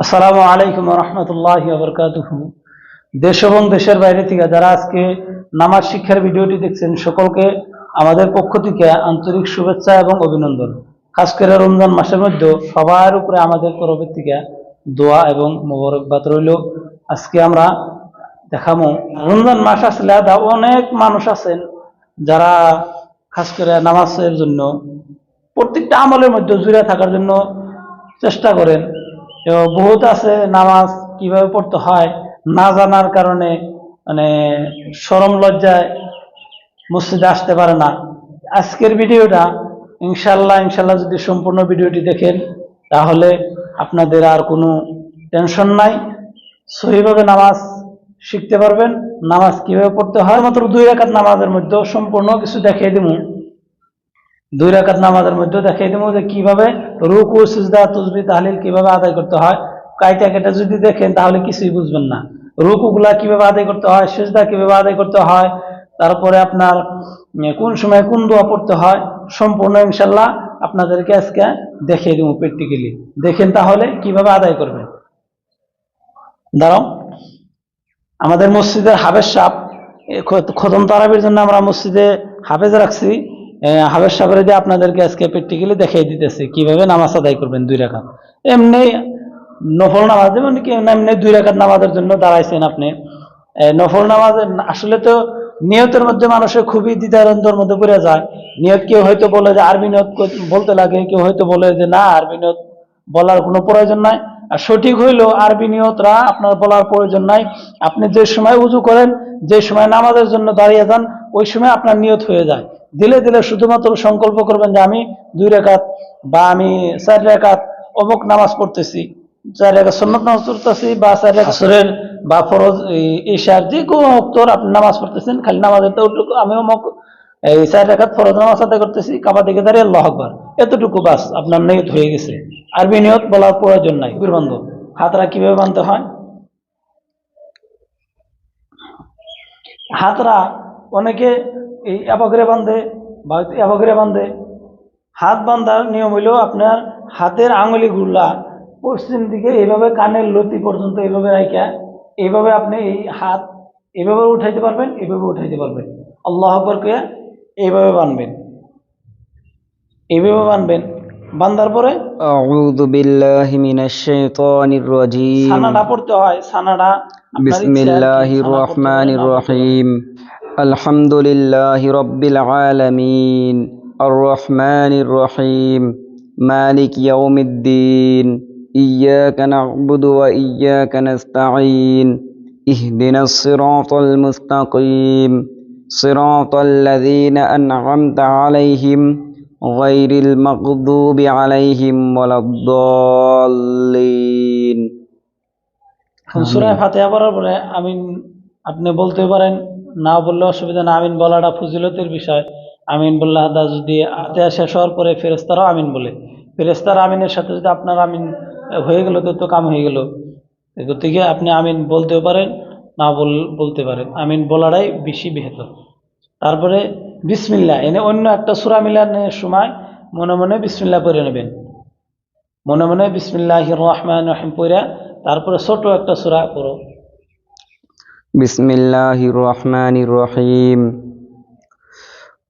আসসালামু আলাইকুম রহমতুল্লাহ বরকাতুহু। দেশ এবং দেশের বাইরে থেকে যারা আজকে নামাজ শিক্ষার ভিডিওটি দেখছেন, সকলকে আমাদের পক্ষ থেকে আন্তরিক শুভেচ্ছা এবং অভিনন্দন। খাস করে রমজান মাসের মধ্যে সবার উপরে আমাদের তরফের থেকে দোয়া এবং মোবারকবাদ রইল। আজকে আমরা দেখামো, রমজান মাস আসলে অনেক মানুষ আছেন যারা খাস করে নামাজের জন্য প্রত্যেকটা আমলের মধ্যে জুড়ে থাকার জন্য চেষ্টা করেন। বহুত আছে নামাজ কীভাবে পড়তে হয় না জানার কারণে মানে সরম লজ্জায় মসজিদে আসতে পারে না। আজকের ভিডিওটা ইনশাল্লাহ ইনশাল্লাহ যদি সম্পূর্ণ ভিডিওটি দেখেন, তাহলে আপনাদের আর কোনো টেনশন নাই। সহিভাবে নামাজ শিখতে পারবেন। নামাজ কীভাবে পড়তে হয়? মাত্র দুই রাকাত নামাজের মধ্যে সম্পূর্ণ কিছু দেখিয়ে দিব দুই রাকাত নামাজের মধ্যে দেখাই দেবো যে কীভাবে রুকু, সিজদা তুজবি তাহলিল কীভাবে আদায় করতে হয়। কাইটা কেটে যদি দেখেন, তাহলে কিছুই বুঝবেন না। রুকুগুলা কীভাবে আদায় করতে হয়, সিজদা কীভাবে আদায় করতে হয়, তারপরে আপনার কোন সময় কোন দোয়া পড়তে হয়, সম্পূর্ণ ইনশাল্লাহ আপনাদেরকে আজকে দেখিয়ে দেবো প্র্যাকটিক্যালি দেখেন তাহলে কীভাবে আদায় করবেন। দাঁড়াও। আমাদের মসজিদের হাবেজ সাপ খতম তারাবির জন্য আমরা মসজিদে হাফেজ রাখছি। হাফেজ সাহেবের দিয়ে আপনাদেরকে আজকে প্র্যাকটিক্যালি দেখিয়ে দিতেছি, কীভাবে নামাজ আদায় করবেন দুই রাকাত। এমনি নফল নামাজ, যেমন কি এমনি দুই রাকাত নামাজের জন্য দাঁড়াইছেন আপনি। নফল নামাজের আসলে তো নিয়তের মধ্যে মানুষের খুবই দ্বিধাদ্বন্দ্বের মধ্যে পড়ে যায়। নিয়ত কেউ হয়তো বলে যে, আরবি নিয়ত বলতে লাগে, কেউ হয়তো বলে যে, না, আরবি নিয়ত বলার কোনো প্রয়োজন নাই। সঠিক হইল আরবি নিয়তরা আপনার বলার প্রয়োজন নাই। আপনি যে সময় উজু করেন যে সময় নামাজের জন্য দাঁড়িয়ে যান ওই সময় আপনার নিয়ত হয়ে যায়। দিলে দিলে শুধুমাত্র সংকল্প করবেন যে আমি দুই রেখাত বা আমি চার রেখাত অমুক নামাজ পড়তেছি চার রেখা সন্ন্যত নামাজ পড়তেছি বা চার রেখা সুরের বা ফরজ ঈশার যে কোনো অক্তর আপনি নামাজ পড়তেছেন খালি নামাজের তো আমি অমুক এই চার রেখাত ফরজ নামাজ আদায় করতেছি কাবা দিকে দাঁড়িয়ে আল্লাহ আকবার। এতটুকু বাস আপনার নিয়ত হয়ে গেছে। আরবি নিয়ত বলার প্রয়োজন নাই। বীর বান্ধব হাতরা কীভাবে বানতে হয়? হাতরা অনেকে এই অ্যাবাগরে বাঁধে বা অ্যাবাগরে বাঁধে। হাত বাঁধার নিয়ম হইল আপনার হাতের আঙুলিগুলা পশ্চিম দিকে এইভাবে কানের লতি পর্যন্ত এইভাবে রাখা এইভাবে আপনি এই হাত এইভাবে উঠাইতে পারবেন, এইভাবে উঠাইতে পারবেন। আল্লাহ আকবরকে এইভাবে বানবেন এইভাবে বানবেন বান্ধার পরে أعوذ بالله من الشيطان الرجيم সানাটা পড়তে হয় সানাটা আপনার بسم ইচ্ছা আর কি, الله সানা পড়তে الرحمن হয় না। الرحيم الحمد لله رب العالمين الرحمن الرحيم مالك يوم الدين إياك نعبد وإياك نستعين اهدنا الصراط المستقيم صراط الذين أنعمت عليهم غير المغضوب عليهم ولا الضالين সুরায় ফাতেহা পড়ার পরে আমিন আপনি বলতে পারেন না বললে অসুবিধা না আমিন বলাটা ফজিলতের বিষয় আমিন বললে আদা যদি ফাতেহা শেষ হওয়ার পরে ফেরেস্তারাও আমিন বলে ফেরেস্তারা আমিনের সাথে যদি আপনার আমিন হয়ে গেল তো তো কাম হয়ে গেল এই গতিকে আপনি আমিন বলতেও পারেন না বল বলতে পারেন আমিন বলাটাই বেশি বেহতর তারপরে বিসমিল্লা এনে অন্য একটা সুরা মিলানোর সময় মনে মনে বিসমিল্লা পড়ে নেবেন মনে মনে বিসমিল্লাহ রহমান রহিম পড়া তারপরে ছোট একটা সুরা পড়ো بسم الله الرحمن الرحيم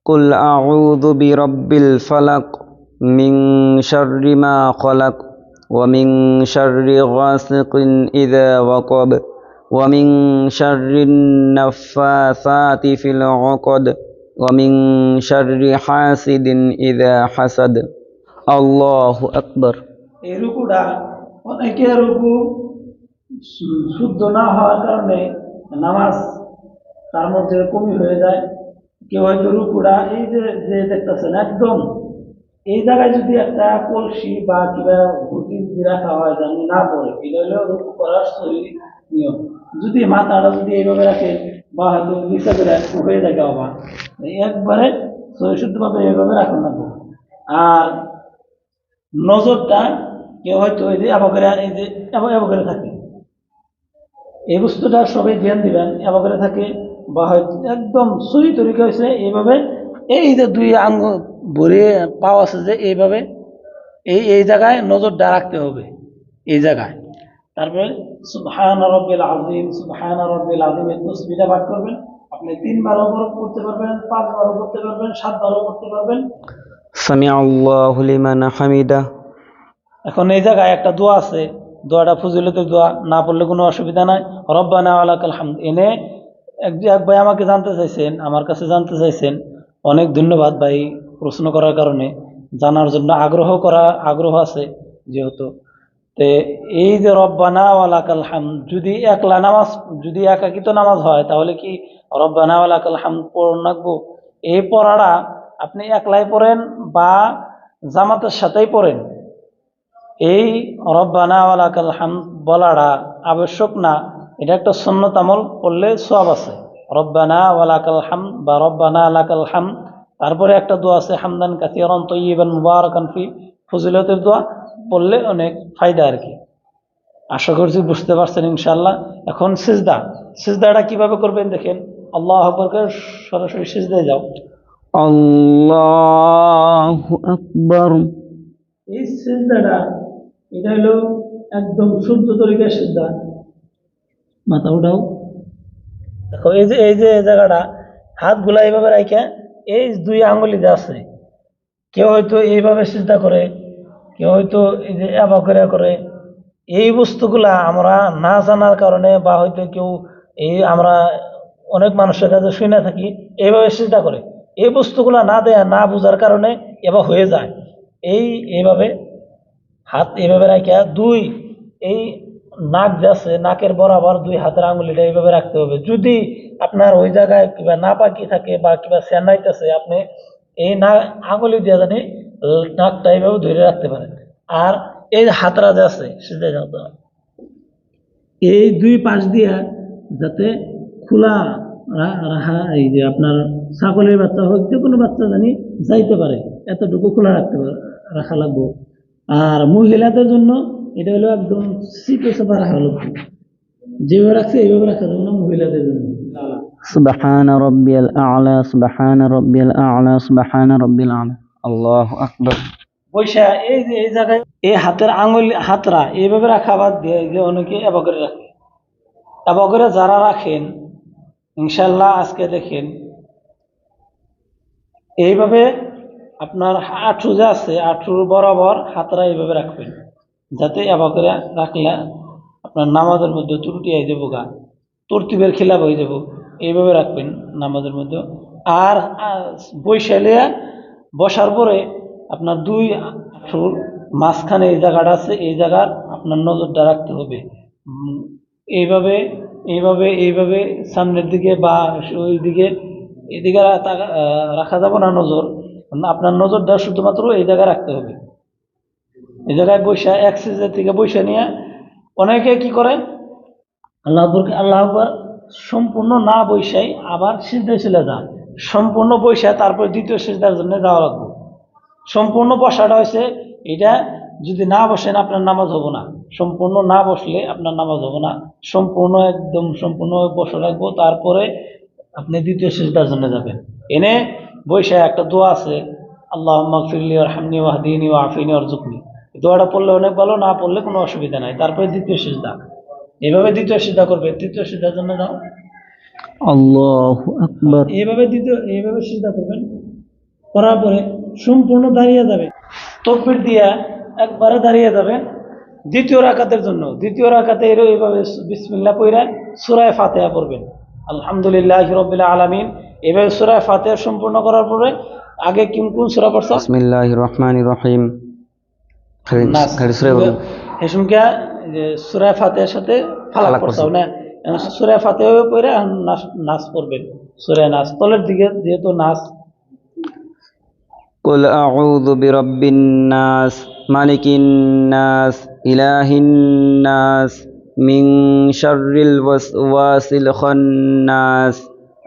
قل أعوذ برب الفلق من شر ما خلق ومن شر غاسق إذا وقب ومن شر النفاثات في العقد ومن شر حاسد إذا حسد الله أكبر এই রুকুটা অনেকে রুকু শু- শুদ্ধ না হওয়ার কারণে নামাজ তার মধ্যে কমি হয়ে যায় কেউ হয়তো রুকুটা এই যে যে দেখতেছেন একদম এই জায়গায় যদি একটা কলসি বা কিবা ঘুটি যদি রাখা হয় যেন না পড়ে এটা হলো রুকু করার শরীর নিয়ম যদি মাথাটা যদি এইভাবে রাখে, বা হয়তো নিচে করে হয়ে যায় বাবা একবারে শুদ্ধভাবে এইভাবে রাখুন না আর নজরটা কেউ হয়তো এই যে অবকরে এই যে অবকরে থাকে। এই বস্তুটা সবাই ধ্যান দিবেন অবকরে থাকে বা হয়তো একদম সহি তরিকা হয়েছে এইভাবে, এই যে দুই আঙ্গ ভরে পাও আছে যে এইভাবে, এই এই জায়গায় নজরটা রাখতে হবে, এই জায়গায়। তারপরে সুবহান রব্বিল আজিম সুবহান রব্বিল আজিম এই তসবিটা পাঠ করবেন। আপনি তিনবারও করতে পারবেন পাঁচবারও করতে পারবেন সাতবারও করতে পারবেন। সামিআল্লাহু লিমান হামিদা। এখন এই জায়গায় একটা দোয়া আছে দোয়াটা ফজিলতের দোয়া না পড়লে কোনো অসুবিধা নাই। রব্বানা আলাকাল হামদ এনে এক এক ভাই আমাকে জানতে চাইছেন আমার কাছে জানতে চাইছেন। অনেক ধন্যবাদ ভাই প্রশ্ন করার কারণে। জানার জন্য আগ্রহ করা আগ্রহ আছে যেহেতু। তে এই যে রব্বানা ওয়ালাকাল হাম যদি একলা নামাজ, যদি একাকিত নামাজ হয়, তাহলে কি রব্বানা ওয়ালাকাল হাম পড়ন রাখব এই পড়াটা আপনি একলাই পড়েন বা জামাতের সাথেই পড়েন? এই রব্বানা ওয়ালাকাল হাম বলাটা আবশ্যক না, এটা একটা সন্ন্যত আমল করলে সব আছে। রব্বানা ওয়ালাকাল হাম বা রব্বানা আলাকাল হাম তারপরে একটা দোয়া আছে, হামদান কাসিরন তৈবান মুবারকান ফি ফজিলতের দোয়া। পড়লে অনেক ফায়দা আর কি। আশা করছি বুঝতে পারছেন ইনশাল্লাহ এখন সিজদা। সিজদাটা কীভাবে করবেন দেখেন। আল্লাহ আকবরকে সরাসরি সিজদায় যাও। আল্লাহ আকবর। এই সিজদাটা এটা হলো একদম শুদ্ধ তরিকার সিজদা। মাথা উঠাও। দেখো এই যে এই যে এই জায়গাটা হাতগুলা এইভাবে রাখে এই দুই আঙুলিতে আছে কেউ হয়তো এইভাবে সিজদা করে কেউ হয়তো এই যে এবা করে এই বস্তুগুলা আমরা না জানার কারণে বা হয়তো কেউ এই আমরা অনেক মানুষের কাছে শুনে থাকি এইভাবে সিজদা করে। এই বস্তুগুলা না দেয়া, না বোঝার কারণে এবার হয়ে যায়। এই এইভাবে হাত এইভাবে রাখা দুই এই নাক যে আছে, নাকের বরাবর দুই হাতের আঙুলিটা এইভাবে রাখতে হবে। যদি আপনার ওই জায়গায় কিবা না পাকি থাকে বা কিবা স্যান্ডাইতেছে আপনি এই না আঙুলি দিয়ে জানি নাকটা এইভাবে ধরে রাখতে পারেন আর এই হাতরা যে আছে, সেটা যাতে এই দুই পাশ দিয়া যাতে খোলা রাখা এই যে আপনার ছাগলের বাচ্চা হোক, যে কোনো বাচ্চা জানি যাইতে পারে, এতটুকু খোলা রাখতে পারে, রাখা লাগবে। আর মহিলাদের জন্য এটা হলো একদম সিটে চাপা রাখা লাগবে যেভাবে রাখছে, এইভাবে রাখা যাবে না মহিলাদের জন্য। سبحان ربي الأعلى سبحان ربي الأعلى سبحان ربي الأعلى الله أكبر বৈশা এই যে এই জায়গায় এই হাতের আঙুল হাতরা এইভাবে রাখা বাদ দিয়ে যে অনেকে এবা করে রাখে এবা করে যারা রাখেন ইনশাল্লাহ আজকে দেখেন এইভাবে আপনার আঠু যে আছে আঠুর বরাবর হাতরা এইভাবে রাখবেন যাতে এবা করে রাখলে আপনার নামাজের মধ্যে ত্রুটি আই যাবো গা তরতিবের খিলাপ হয়ে যাব এইভাবে রাখবেন নামাজের মধ্যে। আর বৈশালে বসার পরে আপনার দুই আঁঠুর মাঝখানে এই জায়গাটা আছে, এই জায়গার আপনার নজরটা রাখতে হবে। এইভাবে এইভাবে এইভাবে সামনের দিকে বা ওই দিকে এদিকে রাখা যাবে না নজর। আপনার নজরটা শুধুমাত্র এই জায়গায় রাখতে হবে। এই জায়গায় বৈশা, এক থেকে বৈশা নিয়ে অনেকে কি করে? আল্লাহ আল্লাহ সম্পূর্ণ না বৈশাই আবার সিজদায় চলে যান। সম্পূর্ণ বৈশায় তারপর দ্বিতীয় সিজদার জন্য যাওয়া লাগবে। সম্পূর্ণ বসাটা হয়েছে, এটা যদি না বসেন আপনার নামাজ হব না। সম্পূর্ণ না বসলে আপনার নামাজ হব না। সম্পূর্ণ একদম সম্পূর্ণ বসে রাখব তারপরে আপনি দ্বিতীয় সিজদার জন্য যাবেন। এনে বৈশায় একটা দোয়া আছে আল্লাহ মাগফিরলি হামনি ওয়াহদিনী ও আফিনী অর্জুকনি দোয়াটা পড়লে অনেক ভালো, না পড়লে কোনো অসুবিধা নাই। তারপরে দ্বিতীয় সিজদা। এভাবে দ্বিতীয় সিদ্ধা করবে তৃতীয় সিদ্ধার জন্য যাও এভাবে দ্বিতীয় এইভাবে সিদ্ধা করবেন করার পরে সম্পূর্ণ দাঁড়িয়ে যাবে। তকবির দিয়া একবারে দাঁড়িয়ে যাবে দ্বিতীয় রাকাতের জন্য। দ্বিতীয় রাকাতে এরও এইভাবে বিসমিল্লা পইরা সুরায় ফাতেহা পড়বেন। আলহামদুলিল্লাহ হিরবিল্লা আলমিন। এভাবে সুরায় ফাতেহা সম্পূর্ণ করার পরে আগে কিম কোন সুরা পড়ছে? বিসমিল্লাহ রহমান রহিম। যে সুরায় ফাতেহার সাথে ফালাক ফালাক পড়ছাও না সুরায় ফাতেহা পড়ে আর নাচ নাচ পড়বেন সুরায় নাচ তলের দিকে যেহেতু নাচ قل أعوذ برب الناس ملك الناس إله الناس من شر الوسواس الخناس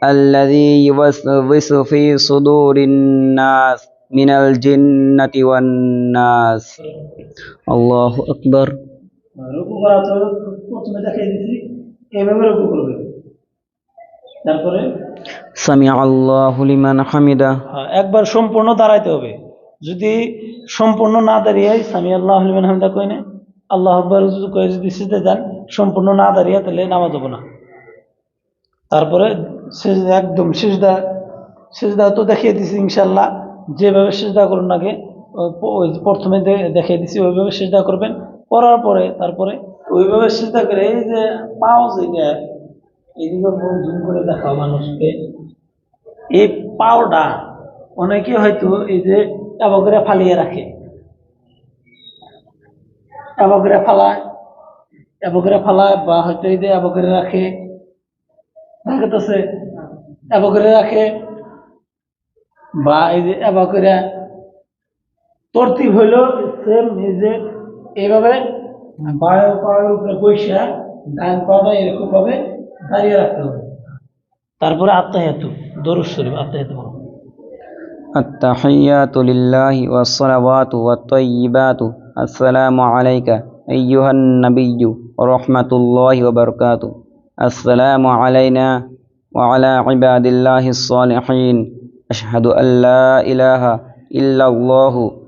الذي يوسوس في صدور الناس من الجنة والناس الله أكبر রুকু করা তো প্রথমে দেখাই দিছি এইভাবে রুকু করবে। তারপরে? সামি আল্লাহ লিমান হামিদা। হ্যাঁ, একবার সম্পূর্ণ দাঁড়াইতে হবে। যদি সম্পূর্ণ না দাঁড়িয়ে সামি আল্লাহ লিমান হামিদা কই না আল্লাহ আকবর কয়ে যদি সিজে যান সম্পূর্ণ না দাঁড়িয়ে তাহলে নামাজ হব না। তারপরে একদম সিজদা সিজদা তো দেখিয়ে দিছি ইনশাল্লাহ যেভাবে সিজদা করুন আগে প্রথমে দেখিয়ে দিছি ওইভাবে সিজদা করবেন। করার পরে তারপরে ওইভাবে সিজদা করে এই যে পাও যেটা এইদিকে জুম করে দেখাও মানুষকে, এই পাওটা অনেকে হয়তো এই যে অবগ্রে ফালিয়ে রাখে। অবগ্রে ফালায় অবগ্রে ফালায় বা হয়তো এই যে অবগ্রে রাখে দেখাতেছে অবগ্রে রাখে বা এই যে অবগ্রে তরতিব হইল সেম এই যে এইভাবে বায়ু পায়ের উপরে বৈশা ডান পাওয়া এরকম ভাবে দাঁড়িয়ে রাখতে হবে তারপরে আত্মাহাতু দরুদ শরীফ আত্মাহাতু বলো التحيات لله والصلوات والطيبات السلام عليك أيها النبي ورحمة الله وبركاته السلام علينا وعلى عباد الله الصالحين أشهد أن لا إله إلا الله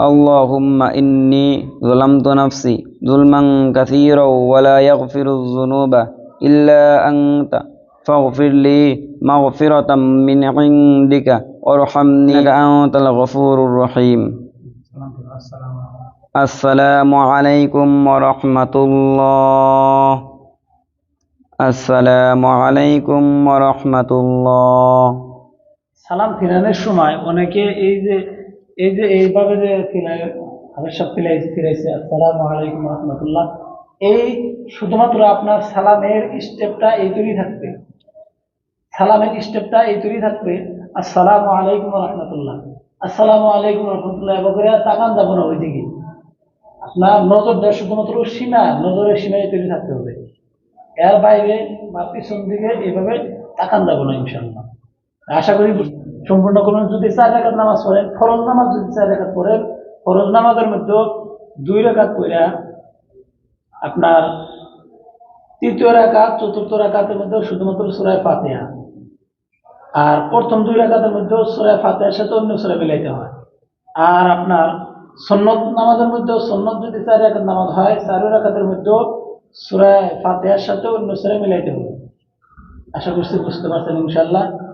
اللهم إني ظلمت نفسي ظلما كثيرا ولا يغفر الذنوب إلا أنت فاغفر لي مغفرة من عندك وارحمني إنك أنت الغفور الرحيم السلام عليكم ورحمة الله السلام عليكم ورحمة الله সালাম ফিরানোর সময় অনেকে এই যে এই যে এইভাবে যে ফিরাইছে রহমতুল্লাহ। এই শুধুমাত্র আপনার সালামের স্টেপটা এই তৈরি থাকবে। সালামের স্টেপটা এই তৈরি থাকবে। আসসালামু আলাইকুম রহমতুল্লাহ। আসসালামু আলাইকুম রহমতুল্লাহ, এবার তাকান যাব না ওই ওইদিকে। আপনার নজরটা শুধুমাত্র সীমা, নজরের সীমায় তৈরি থাকতে হবে। এর বাইরে বা পিছন দিকে এইভাবে তাকান যাব না ইনশাল্লাহ আশা করি সম্পূর্ণ করুন যদি চার রেখাত নামাজ পড়েন ফরজ নামাজ যদি চার রেখাত পড়েন ফরজ নামাজের মধ্যে দুই রেখাত পড়া আপনার তৃতীয় রেখা চতুর্থ রেখাতের মধ্যে শুধুমাত্র সুরায় ফাতেহা। আর প্রথম দুই রেখাতের মধ্যে সুরায় ফাতেহার সাথে অন্য সুরা মিলাইতে হয়। আর আপনার সন্নত নামাজের মধ্যে সন্নত যদি চার রেখাত নামাজ হয় চার রেখাতের মধ্যে সুরায় ফাতেহার সাথে অন্য সুরা মিলাইতে হবে। আশা করছি বুঝতে পারছেন ইনশাল্লাহ